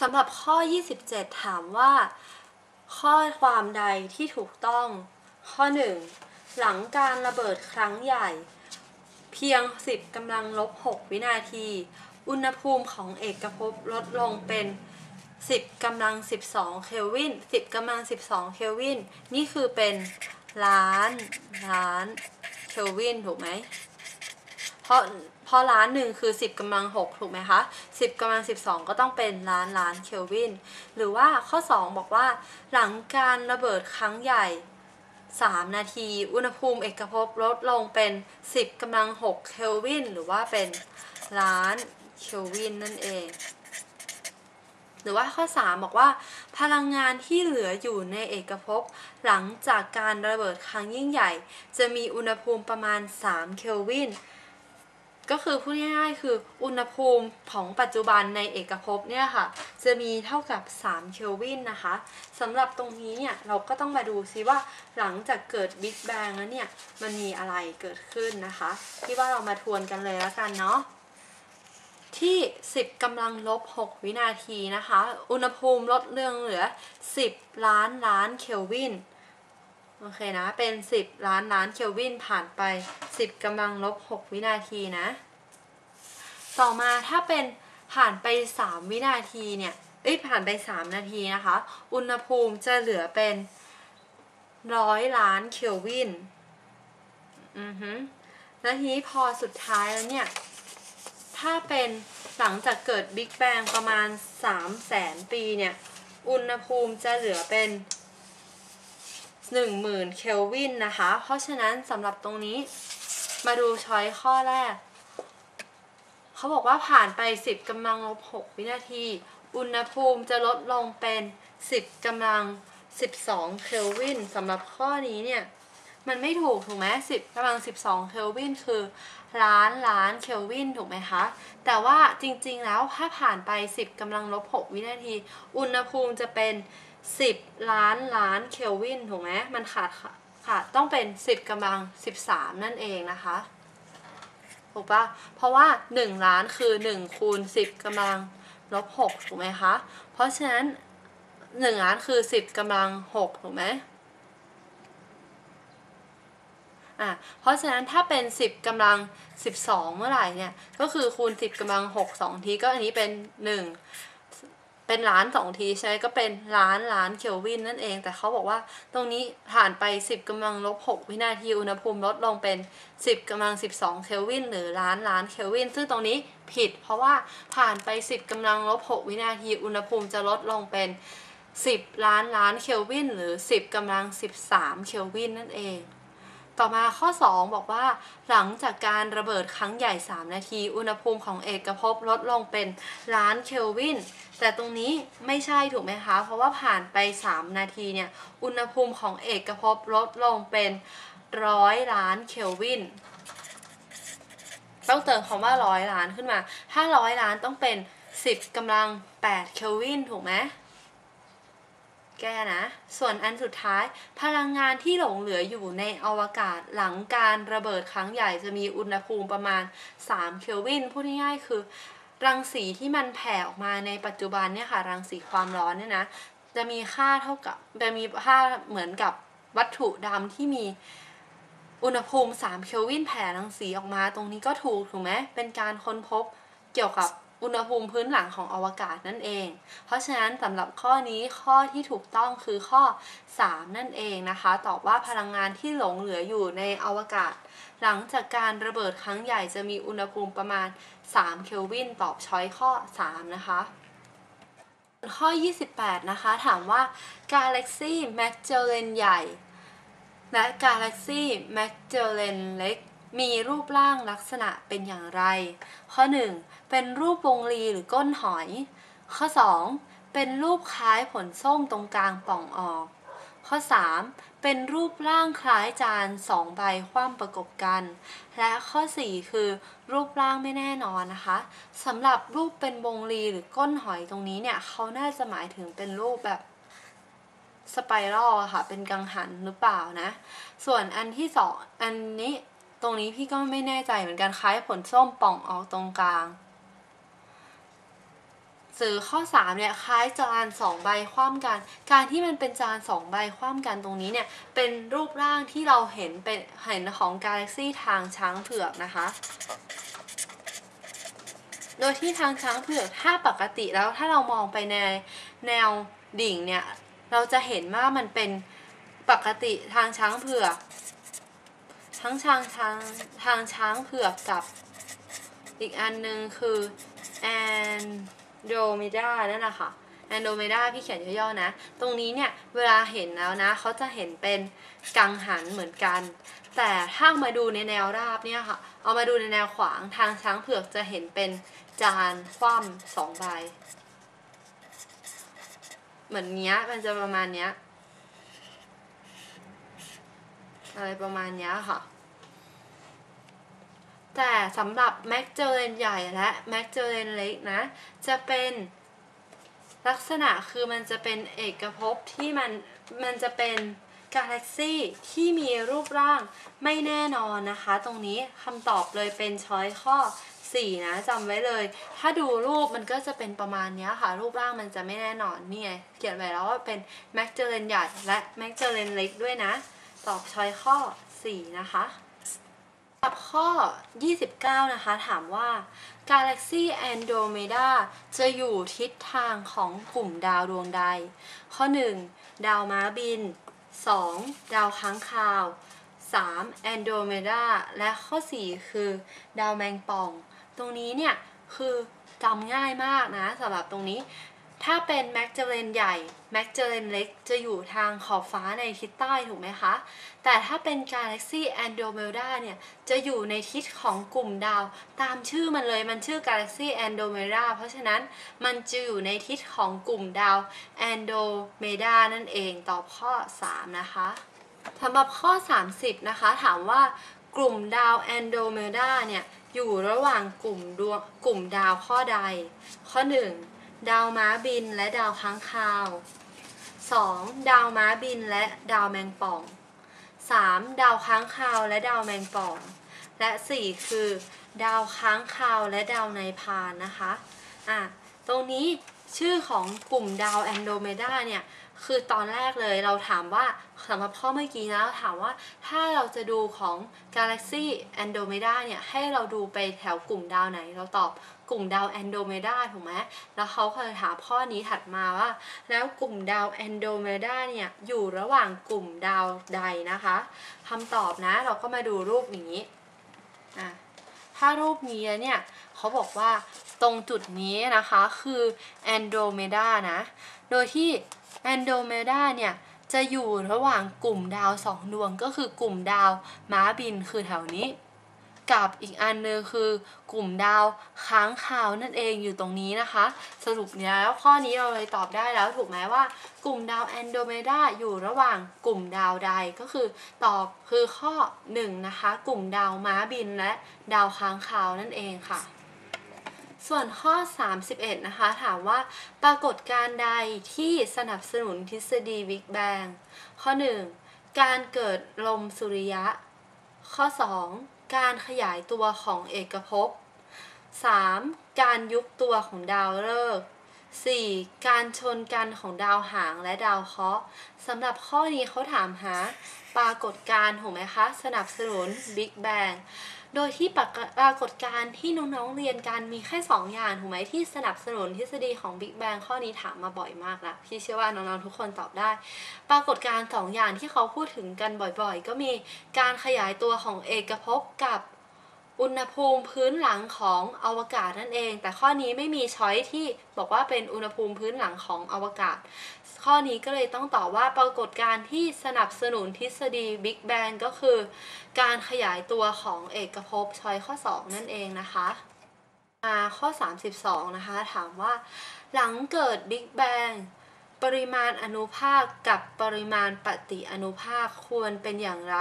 สำหรับข้อ 27 ถามว่า ข้อความใดที่ถูกต้อง ข้อ 1 หลังการระเบิดครั้งใหญ่ เพียง 10กำลังลบ 6 วินาที อุณหภูมิของเอกภพลดลงเป็น 10กำลัง 12 เคลวิน 10กำลัง 12 เคลวิน นี่คือเป็นล้านล้านเคลวิน ถูกไหม เพราะ เพราะล้านหนึ่งคือ 10กำลัง 6 ถูกไหมคะ 10กำลัง 12 ก็ต้องเป็นล้านล้านเคลวิน หรือว่าข้อ 2 บอกว่าหลังการระเบิดครั้งใหญ่ 3 นาที อุณหภูมิเอกภพลดลงเป็น 10กำลัง 6 เคลวิน หรือว่าเป็นล้านเคลวินนั่นเอง หรือว่าข้อ 3 บอกว่า พลังงานที่เหลืออยู่ในเอกภพหลังจากการระเบิดครั้งยิ่งใหญ่ จะมีอุณหภูมิประมาณ 3 เคลวิน ก็คือพูดง่ายๆคืออุณหภูมิของปัจจุบันในเอกภพเนี่ยค่ะ จะมีเท่ากับ 3 เคลวินนะคะสำหรับตรงนี้เนี่ยเราก็ต้องมาดูซิว่าหลังจากเกิดบิ๊กแบงแล้วเนี่ยมันมีอะไรเกิดขึ้นนะคะที่ว่าเรามาทวนกันเลยแล้วกันเนาะที่ 10กำลังลบ 6 วินาทีนะคะ อุณหภูมิลดเรื่องเหลือ 10 ล้านล้านเคลวิน โอเคนะ เป็น 10 ล้านล้านเคลวินผ่านไป 10กำลังลบ 6 วินาทีนะ ต่อมาถ้าเป็นผ่านไป 3 วินาทีเนี่ย เอ้ย ผ่านไป 3 นาทีนะคะ อุณหภูมิจะเหลือเป็นร้อยล้านเคลวิน อือฮึแล้วทีนี้พอสุดท้ายแล้วเนี่ย ถ้าเป็นหลังจากเกิดบิ๊กแบงประมาณ 3 0 0แสนปีเนี่ย อุณหภูมิจะเหลือเป็น 10,000 เคลวินนะคะ เพราะฉะนั้นสำหรับตรงนี้มาดูช้อยข้อแรก เขาบอกว่าผ่านไป 10กำลังลบ6วินาที อุณหภูมิจะลดลงเป็น 10กำลัง 12 เคลวินสำหรับข้อนี้เนี่ย มันไม่ถูกถูกไหม10กำลัง 12 เคลวินคือล้านล้านเคลวินถูกไหมคะ แต่ว่าจริงๆแล้วถ้าผ่านไป 10กำลังลบ6วินาที อุณหภูมิจะเป็น 10 ล้านล้านเคลวินถูกไหมมันขาดขาดต้องเป็น 10กำลัง 13 นั่นเองนะคะถูกปะเพราะว่า 1 ล้านคือ 1 คูณ 10กำลังลบ6ถูกไหมคะ เพราะฉะนั้น 1 ล้านคือ 10กำลัง6ถูกไหมอะเพราะฉะนั้นถ้าเป็น 10กำลัง 12 เมื่อไหร่เนี่ย ก็คือคูณ 10กำลัง 6 2 ทีก็อันนี้เป็น 1 เป็นล้าน2ทีใช่ไหมก็เป็นล้านล้านเคลวินนั่นเอง แต่เขาบอกว่าตรงนี้ผ่านไป 10กำลังลบ 6 วินาทีอุณหภูมิลดลงเป็น 10กำลัง 12 เคลวินหรือล้านล้านเคลวิน ซึ่งตรงนี้ผิด เพราะว่าผ่านไป 10กำลังลบ 6 วินาทีอุณหภูมิจะลดลงเป็น 10 ล้านล้านเคลวินหรือ 10กำลัง 13 เคลวินนั่นเอง ต่อมาข้อ 2 บอกว่า หลังจากการระเบิดครั้งใหญ่ 3 นาที อุณหภูมิของเอกภพลดลงเป็นล้านเคลวิน แต่ตรงนี้ไม่ใช่ถูกไหมคะ เพราะว่าผ่านไป 3 นาทีเนี่ย อุณหภูมิของเอกภพลดลงเป็นร้อยล้านเคลวินต้องเติมคำว่าร้อยล้านขึ้นมา ถ้าร้อยล้านต้องเป็น 10กำลัง8เคลวินถูกไหม แก้นะ ส่วนอันสุดท้าย พลังงานที่หลงเหลืออยู่ในอวกาศหลังการระเบิดครั้งใหญ่จะมีอุณหภูมิประมาณ 3 เคลวิน พูดง่ายๆคือ รังสีที่มันแผ่ออกมาในปัจจุบันเนี่ยค่ะ รังสีความร้อนเนี่ยนะ จะมีค่าเท่ากับจะมีค่าเหมือนกับวัตถุดำที่มีอุณหภูมิ 3 เคลวินแผ่รังสีออกมา ตรงนี้ก็ถูกถูกไหมเป็นการค้นพบเกี่ยวกับ อุณหภูมิพื้นหลังของอวกาศนั่นเอง เพราะฉะนั้นสำหรับข้อนี้ข้อที่ถูกต้องคือข้อ 3 นั่นเองนะคะ ตอบว่าพลังงานที่หลงเหลืออยู่ในอวกาศ หลังจากการระเบิดครั้งใหญ่จะมีอุณหภูมิประมาณ 3 เคลวิน ตอบช้อยข้อ 3 นะคะข้อ 28 นะคะ ถามว่ากาแล็กซี่แมกเจเลนใหญ่ และกาแล็กซี่แมกเจเลนเล็ก มีรูปร่างลักษณะเป็นอย่างไร ข้อ 1 เป็นรูปวงรีหรือก้นหอย ข้อ 2 เป็นรูปคล้ายผลส้มตรงกลางป่องออก ข้อ 3 เป็นรูปร่างคล้ายจานสองใบคว่ำประกบกัน และข้อ 4 คือ รูปร่างไม่แน่นอนนะคะสำหรับรูปเป็นวงรีหรือก้นหอยตรงนี้เนี่ยเขาน่าจะหมายถึงเป็นรูปแบบสไปรัลอะค่ะ เป็นกังหันหรือเปล่านะ ส่วนอันที่สองอันนี้ รงนี้พี่ก็ไม่แน่ใจเหมือนกันคล้ายผลส้มป่องออกตรงกลางหรือข้อ3เนี่ยคล้ายจาน2ใบคว่ำกัน การที่มันเป็นจาน2ใบคว่ำกันตรงนี้เนี่ยเป็นรูปร่างที่เราเห็นเป็นเห็นของกาแล็กซี่ทางช้างเผือกนะคะโดยที่ทางช้างเผือกถ้าปกติแล้วถ้าเรามองไปในแนวดิ่งเนี่ย เราจะเห็นว่ามันเป็นปกติทางช้างเผือก ทั้งช้างช้างทางช้างเผือกกับอีกอันหนึ่งคือแอนโดเมดานั่นแหละค่ะแอนโดเมดาพี่เขียนย่อๆนะ ตรงนี้เนี่ย เวลาเห็นแล้วนะเขาจะเห็นเป็นกังหันเหมือนกัน แต่ถ้ามาดูในแนวราบเนี่ยค่ะ เอามาดูในแนวขวางทางช้างเผือกจะเห็นเป็นจานคว่ำสองใบ เหมือนเนี้ยมันจะประมาณเนี้ย อะไรประมาณนี้ค่ะ แต่สำหรับแม็กเจอเรนใหญ่และแม็กเจอเรนเล็กนะ จะเป็นลักษณะคือมันจะเป็นเอกภพที่มันมันจะเป็นกาแล็กซี่ที่มีรูปร่างไม่แน่นอนนะคะ ตรงนี้คำตอบเลยเป็นช้อยข้อ 4 นะจำไว้เลย ถ้าดูรูปมันก็จะเป็นประมาณนี้ค่ะ รูปร่างมันจะไม่แน่นอนนี่ไงเขียนไว้แล้วว่าเป็นแมกเจอเรนใหญ่และแมกเจอเรนเล็กด้วยนะ ตอบช้อยข้อ 4 นะคะกับข้อ 29 นะคะ ถามว่า Galaxy Andromeda จะอยู่ทิศทางของกลุ่มดาวดวงใด ข้อ 1 ดาวม้าบิน 2. ดาวค้างคาว 3. Andromeda และข้อ 4 คือ ดาวแมงป่อง ตรงนี้เนี่ย คือจำง่ายมากนะสำหรับตรงนี้ ถ้าเป็นแมกเจเลนใหญ่แมกเจเลนเล็กจะอยู่ทางขอบฟ้าในทิศใต้ถูกไหมคะ แต่ถ้าเป็น Galaxy Andromeda เนี่ยจะอยู่ในทิศของกลุ่มดาว ตามชื่อมันเลยมันชื่อ Galaxy Andromeda เพราะฉะนั้นมันจะอยู่ในทิศของกลุ่มดาว Andromeda นั่นเองตอบข้อ 3 นะคะสำหรับข้อ 30 นะคะ ถามว่ากลุ่มดาว Andromeda เนี่ยอยู่ระหว่างกลุ่มดวงกลุ่มดาวข้อใด ข้อ 1 ดาวม้าบินและดาวค้างคาว 2. ดาวม้าบินและดาวแมงป่อง 3. ดาวค้างคาวและดาวแมงป่อง และ 4 คือ ดาวค้างคาวและดาวในพานนะคะอะตรงนี้ชื่อของกลุ่มดาวแอนโดเมดาเนี่ย คือตอนแรกเลยเราถามว่าสำหรับข้อเมื่อกี้นะเราถามว่าถ้าเราจะดูของ Galaxy Andromeda เนี่ยให้เราดูไปแถวกลุ่มดาวไหน เราตอบกลุ่มดาว Andromeda ถูกไหมแล้วเขาเคยถามข้อนี้ถัดมาว่า แล้วกลุ่มดาว Andromeda เนี่ยอยู่ระหว่างกลุ่มดาวใดนะคะคำตอบนะเราก็มาดูรูปอย่างนี้อะถ้ารูปนี้เนี่ย เขาบอกว่าตรงจุดนี้นะคะคือ Andromeda นะ โดยที่ Andromeda เนี่ยจะอยู่ระหว่างกลุ่มดาวสองดวงก็คือกลุ่มดาวม้าบินคือแถวนี้ กับอีกอันนึงคือกลุ่มดาวค้างคาวนั่นเองอยู่ตรงนี้นะคะ สรุปเนี้ยแล้วข้อนี้เราเลยตอบได้แล้วถูกไหมว่า กลุ่มดาวแอนโดเมดาอยู่ระหว่างกลุ่มดาวใดก็คือตอบคือข้อ1นะคะกลุ่มดาวม้าบินและดาวค้างคาวนั่นเองค่ะ ส่วนข้อ 31 นะคะ ถามว่าปรากฏการใดที่สนับสนุนทฤษฎีบิ๊กแบง ข้อ 1 การเกิดลมสุริยะ ข้อ 2 การขยายตัวของเอกภพ 3. การยุบตัวของดาวฤกษ์ 4. การชนกันของดาวหางและดาวเคราะห์สำหรับข้อนี้เขาถามหา ปรากฏการถูกไหมคะ สนับสนุน Big Bang โดยที่ปรากฏการณ์ที่น้องๆเรียนกันมีแค่ 2 อย่างถูกไหมที่สนับสนุนทฤษฎีของ Big Bang ข้อนี้ถามมาบ่อยมากละพี่เชื่อว่าน้องๆทุกคนตอบได้ ปรากฏการณ์2อย่างที่เขาพูดถึงกันบ่อยๆ ก็มีการขยายตัวของเอกภพกับ อุณหภูมิพื้นหลังของอวกาศนั่นเอง แต่ข้อนี้ไม่มีช้อยที่บอกว่าเป็นอุณหภูมิพื้นหลังของอวกาศ ข้อนี้ก็เลยต้องตอบว่าปรากฏการณ์ที่สนับสนุนทฤษฎี Big Bang ก็คือ การขยายตัวของเอกภพช้อยข้อ 2 นั่นเองนะคะมาข้อ 32 นะคะ ถามว่า หลังเกิด Big Bang ปริมาณอนุภาคกับปริมาณปฏิอนุภาคควรเป็นอย่างไร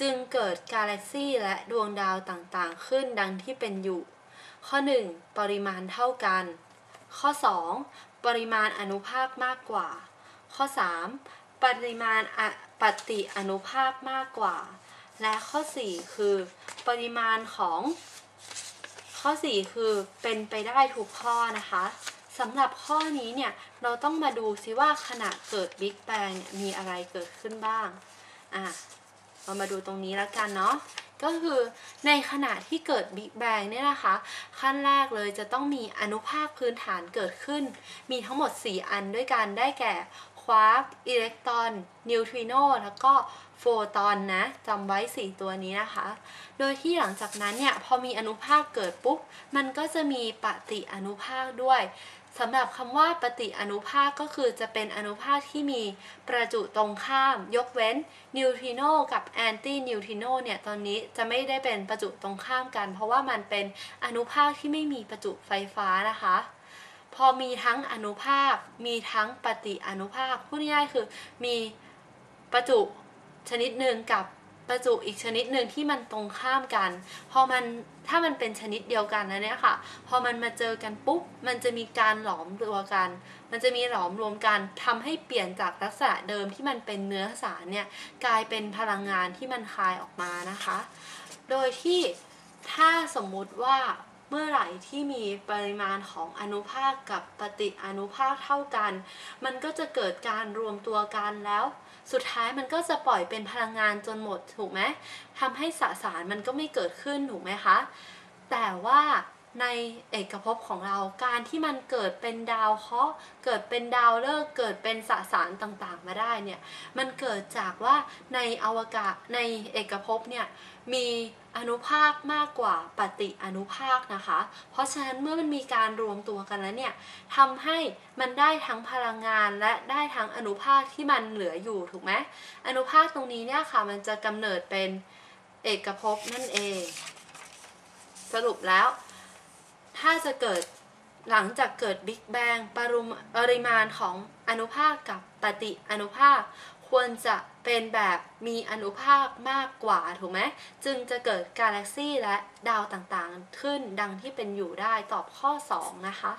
จึงเกิดกาแล็กซี่และดวงดาวต่างๆ ขึ้นดังที่เป็นอยู่ ข้อ 1 ปริมาณเท่ากัน ข้อ 2 ปริมาณอนุภาคมากกว่า ข้อ 3 ปริมาณปฏิอนุภาคมากกว่า และข้อ 4 คือ ปริมาณของ ข้อ 4 คือเป็นไปได้ทุกข้อนะคะ สำหรับข้อนี้เนี่ยเราต้องมาดูซิว่าขณะเกิดบิ๊กแบงเนี่ยมีอะไรเกิดขึ้นบ้างอะเรามาดูตรงนี้แล้วกันเนาะก็คือในขณะที่เกิดบิ๊กแบงเนี่ยนะคะ ขั้นแรกเลยจะต้องมีอนุภาคพื้นฐานเกิดขึ้น มีทั้งหมด 4 อันด้วยกันได้แก่ควาร์กอิเล็กตรอนนิวทริโนแล้วก็โฟตอนนะจำไว้ 4 ตัวนี้นะคะ โดยที่หลังจากนั้นเนี่ย พอมีอนุภาคเกิดปุ๊บ มันก็จะมีปฏิอนุภาคด้วย สำหรับคำว่าปฏิอนุภาคก็คือจะเป็นอนุภาคที่มีประจุตรงข้าม ยกเว้นนิวทริโนกับแอนตี้นิวทริโนเนี่ยตอนนี้จะไม่ได้เป็นประจุตรงข้ามกัน เพราะว่ามันเป็นอนุภาคที่ไม่มีประจุไฟฟ้านะคะ พอมีทั้งอนุภาค มีทั้งปฏิอนุภาคพูดง่ายๆคือมีประจุชนิดหนึ่งกับ ประจุอีกชนิดหนึ่งที่มันตรงข้ามกัน พอมันถ้ามันเป็นชนิดเดียวกันนะเนี่ยค่ะ พอมันมาเจอกันปุ๊บ มันจะมีการหลอมตัวกัน มันจะมีหลอมรวมกันทำให้เปลี่ยนจากลักษณะเดิมที่มันเป็นเนื้อสารเนี่ยกลายเป็นพลังงานที่มันคายออกมานะคะ โดยที่ถ้าสมมุติว่าเมื่อไหร่ที่มีปริมาณของอนุภาคกับปฏิอนุภาคเท่ากัน มันก็จะเกิดการรวมตัวกันแล้ว สุดท้ายมันก็จะปล่อยเป็นพลังงานจนหมดถูกไหมทำให้สสารมันก็ไม่เกิดขึ้นถูกไหมคะ แต่ว่า ในเอกภพของเราการที่มันเกิดเป็นดาวเคราะห์เกิดเป็นดาวฤกษ์เกิดเป็นสสารต่างๆ มาได้เนี่ยมันเกิดจากว่าในอวกาศในเอกภพเนี่ยมีอนุภาคมากกว่าปฏิอนุภาคนะคะ เพราะฉะนั้นเมื่อมันมีการรวมตัวกันแล้วเนี่ยทำให้มันได้ทั้งพลังงานและได้ทั้งอนุภาคที่มันเหลืออยู่ถูกไหมอนุภาคตรงนี้เนี่ยค่ะมันจะกำเนิดเป็นเอกภพนั่นเอง สรุปแล้ว ถ้าจะเกิดหลังจากเกิดบิ๊กแบงปริปริมาณของอนุภาคกับปฏิอนุภาค ควรจะเป็นแบบมีอนุภาคมากกว่าถูกไหมจึงจะเกิดกาแล็กซี่และดาวต่างๆ ขึ้นดังที่เป็นอยู่ได้ตอบข้อ 2 นะคะ